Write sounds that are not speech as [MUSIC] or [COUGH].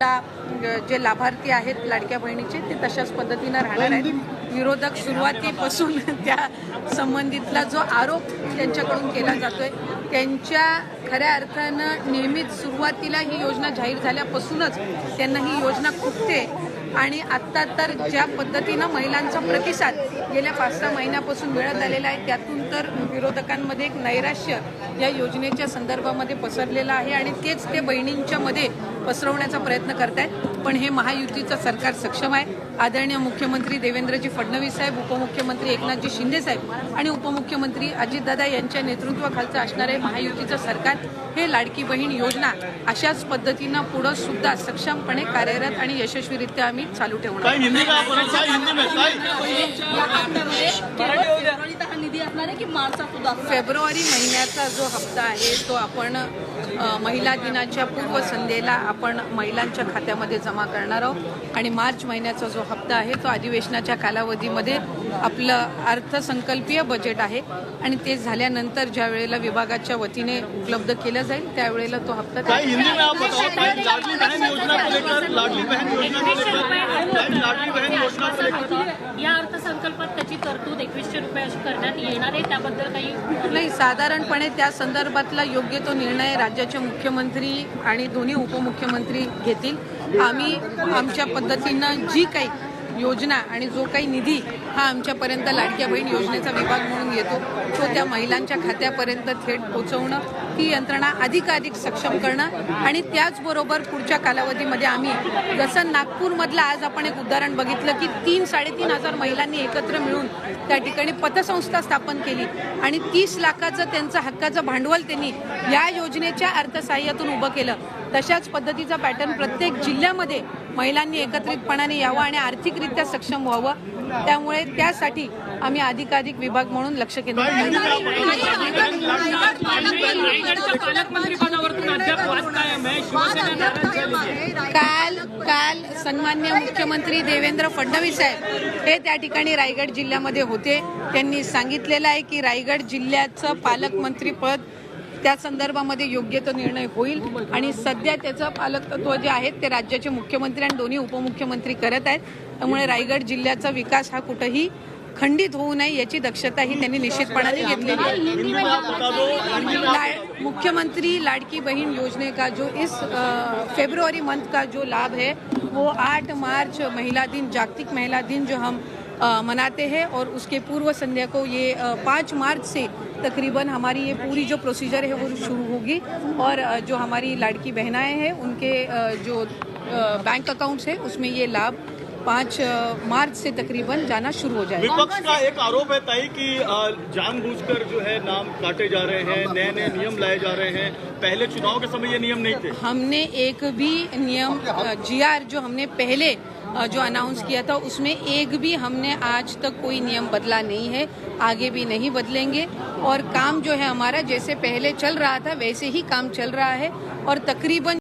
अ, जे लाभार्थी आहेत लाडक्या बहिणीचे ते तशाच पद्धतीनं राहणार आहेत. विरोधक सुरुवातीपासून [LAUGHS] त्या संबंधितला जो आरोप त्यांच्याकडून केला जातोय त्यांच्या खऱ्या अर्थानं नेहमीच सुरुवातीला ही योजना जाहीर झाल्यापासूनच त्यांना ही योजना खुपते आणि आत्ता तर ज्या पद्धतीनं महिलांचा प्रतिसाद गेल्या पाच सहा महिन्यापासून मिळत आलेला आहे त्यातून तर विरोधकांमध्ये एक नैराश्य या योजनेच्या संदर्भामध्ये पसरलेलं आहे आणि तेच ते बहिणींच्या मध्ये पसरवण्याचा प्रयत्न करत आहेत पण हे महायुतीचं सरकार सक्षम आहे. आदरणीय मुख्यमंत्री देवेंद्रजी फडणवीस साहेब उपमुख्यमंत्री एकनाथजी शिंदे साहेब आणि उपमुख्यमंत्री अजितदादा यांच्या नेतृत्वाखालचं असणारे महायुतीचं सरकार हे लाडकी बहीण योजना अशाच पद्धतीनं पुढं सुद्धा सक्षमपणे कार्यरत आणि यशस्वीरित्या आम्ही चालू ठेवणार हा? फेब्रुवारी महिन्याचा जो हप्ता आहे तो आपण महिला दिनाच्या पूर्वसंध्येला आपण महिलांच्या खात्यामध्ये जमा करणार आहोत. आणि मार्च महिन्याचा जो हप्ता आहे तो अधिवेशनाच्या कालावधीमध्ये आपलं अर्थसंकल्पीय बजेट आहे. आणि ते झाल्यानंतर ज्या वेळेला विभागाच्या वतीने उपलब्ध केलं जाईल त्यावेळेला तो हप्ता ताई हिंदी में आप बताओ ताई लाडली बहन योजना को लेकर लाडली बहन योजना को लेकर ताई लाडली बहन योजना को लेकर या अर्थसंकल्पात एकवीसशे रुपये अशी करण्यात येणार आहे त्याबद्दल काही नाही साधारणपणे त्या संदर्भातला योग्य तो निर्णय राज्याचे मुख्यमंत्री आणि दोन्ही उपमुख्यमंत्री घेतील. आम्ही आमच्या पद्धतीनं जी काही योजना आणि जो काही निधी हा आमच्यापर्यंत लाडक्या बहीण योजनेचा विभाग म्हणून येतो तो त्या महिलांच्या खात्यापर्यंत थेट पोहोचवणं ती यंत्रणा अधिकाधिक सक्षम करणं आणि त्याचबरोबर पुढच्या कालावधीमध्ये आम्ही जसं नागपूरमधलं आज आपण एक उदाहरण बघितलं की तीन साडेतीन हजार महिलांनी एकत्र मिळून त्या ठिकाणी पतसंस्था स्थापन केली आणि तीस लाखाचं त्यांचं हक्काचं भांडवल त्यांनी या योजनेच्या अर्थसहाय्यातून उभं केलं. तशाच पद्धतीचा पॅटर्न प्रत्येक जिल्ह्यामध्ये महिलांनी एकत्रितपणाने यावं आणि आर्थिकरित्या सक्षम व्हावं त्यामुळे त्यासाठी आम्ही अधिकाधिक विभाग म्हणून लक्ष केंद्रित काल काल सन्मान्य मुख्यमंत्री देवेंद्र फडणवीस साहेब हे त्या ठिकाणी रायगड जिल्ह्यामध्ये होते त्यांनी सांगितलेलं आहे की रायगड जिल्ह्याचं पालकमंत्रीपद त्या संदर्भामध्ये योग्य तो निर्णय होईल. आणि सध्या त्याचं पालकत्व जे आहेत ते राज्याचे मुख्यमंत्री आणि दोन्ही उपमुख्यमंत्री करत आहेत. त्यामुळे रायगड जिल्ह्याचा विकास हा कुठंही खंडित होऊ नये याची दक्षता ही त्यांनी निश्चितपणाने घेतलेली आहे. मुख्यमंत्री लाड़की बहन योजना का जो इस फेब्रुवारी मंथ का जो लाभ है वो 8 मार्च महिला दिन जागतिक महिला दिन जो हम मनाते हैं और उसके पूर्व संध्या को ये पाँच मार्च से तकरीबन हमारी ये पूरी जो प्रोसीजर है वो शुरू होगी और जो हमारी लाड़की बहनाएँ हैं उनके जो बैंक अकाउंट्स है उसमें ये लाभ पाँच मार्च से तकरीबन जाना शुरू हो जाएगा। विपक्ष का एक आरोप है ताई कि जानबूझकर जो है नाम काटे जा रहे हैं नए नए नियम लाए जा रहे हैं। पहले चुनाव के समय ये नियम नहीं थे। हमने एक भी नियम जीआर जो हमने पहले जो अनाउंस किया था, उसमें एक भी हमने आज तक कोई नियम बदला नहीं है, आगे भी नहीं बदलेंगे। और काम जो है हमारा, जैसे पहले चल रहा था, वैसे ही काम चल रहा है। और तकरीबन